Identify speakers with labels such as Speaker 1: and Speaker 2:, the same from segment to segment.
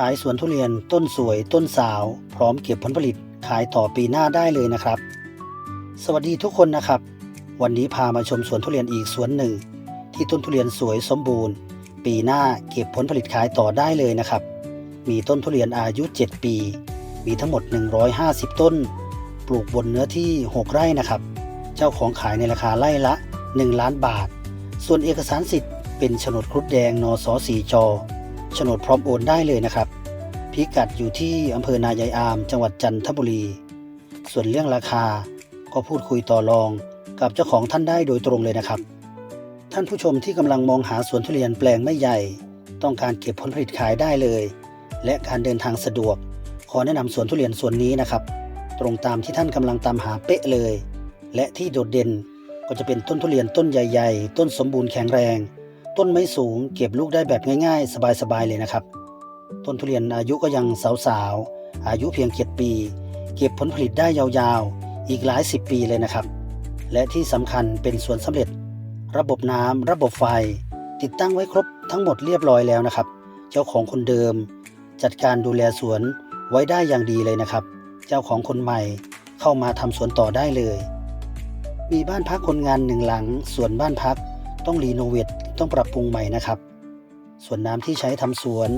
Speaker 1: ขายสวนทุเรียนต้นสวยต้นสาว พร้อมเก็บผลผลิตขายต่อปีหน้าได้เลยนะครับ สวัสดีทุกคนนะครับ วันนี้พามาชมสวนทุเรียนอีกสวนหนึ่ง ที่ต้นทุเรียนสวยสมบูรณ์ ปีหน้าเก็บผลผลิตขายต่อได้เลยนะครับ มีต้นทุเรียนอายุ 7 ปี มีทั้งหมด 150 ต้น ปลูกบนเนื้อที่ 6 ไร่นะครับ เจ้าของขายในราคาไร่ละ 1 ล้านบาท ส่วนเอกสารสิทธิ์เป็นโฉนดครุฑแดงนสสีจ โฉนดพร้อมโอนได้เลยนะครับ พิกัดอยู่ที่อำเภอนายายอาม จังหวัดจันทบุรี ส่วนเรื่องราคาก็พูดคุยต่อรองกับเจ้าของท่านได้โดยตรงเลยนะครับ ท่านผู้ชมที่กำลังมองหาสวนทุเรียนแปลงไม่ใหญ่ ต้องการเก็บผลผลิตขายได้เลย และการเดินทางสะดวก ขอแนะนำสวนทุเรียนสวนนี้นะครับ ตรงตามที่ท่านกำลังตามหาเป๊ะเลย และที่โดดเด่นก็จะเป็นต้นทุเรียนต้นใหญ่ ๆ ต้นสมบูรณ์แข็งแรง ต้นไม่สูงเก็บลูกได้แบบง่าย ๆ สบายๆเลยนะครับ ต้นทุเรียนอายุก็ยังสาวๆ อายุเพียงเจ็ดปี เก็บผลผลิตได้ยาวๆ อีกหลายสิบปีเลยนะครับ และที่สำคัญเป็นสวนสำเร็จ ระบบน้ำระบบไฟ ติดตั้งไว้ครบทั้งหมดเรียบร้อยแล้วนะครับ เจ้าของคนเดิม จัดการดูแลสวนไว้ได้อย่างดีเลยนะครับ เจ้าของคนใหม่เข้ามาทำสวนต่อได้เลย มีบ้านพักคนงานหนึ่งหลัง ส่วนบ้านพักต้องรีโนเวท ต้องปรับปรุงใหม่นะครับ ส่วนน้ำที่ใช้ทำสวน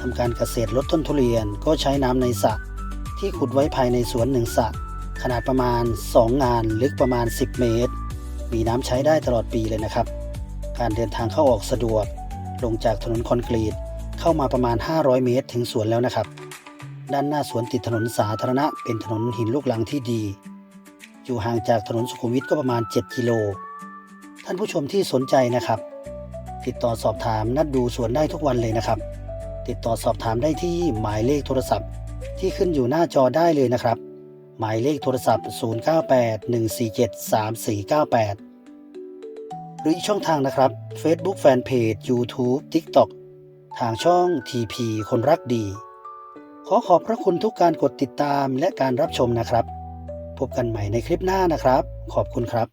Speaker 1: ทำการเกษตรลดต้นทุเรียนก็ใช้น้ำในสระที่ขุดไว้ภายในสวนหนึ่งสระขนาดประมาณ 2 งานลึกประมาณ 10 เมตร มีน้ำใช้ได้ตลอดปีเลยนะครับ การเดินทางเข้าออกสะดวก ลงจากถนนคอนกรีตเข้ามาประมาณ 500 เมตรถึงสวนแล้วนะครับ ด้านหน้าสวนติดถนนสาธารณะเป็นถนนหินลูกลังที่ดี อยู่ห่างจากถนนสุขุมวิทก็ประมาณ 7 กิโล ท่านผู้ชมที่สนใจนะครับ ติดต่อสอบถามนัดดูสวนได้ทุกวันเลยนะครับ ติดต่อสอบถามได้ที่หมายเลขโทรศัพท์ ที่ขึ้นอยู่หน้าจอได้เลยนะครับ หมายเลขโทรศัพท์ 0981473498 หรืออีกช่องทางนะครับ Facebook Fanpage YouTube TikTok ทางช่อง TP คนรักดี ขอขอบพระคุณทุกการกดติดตามและการรับชมนะครับ พบกันใหม่ในคลิปหน้านะครับ ขอบคุณครับ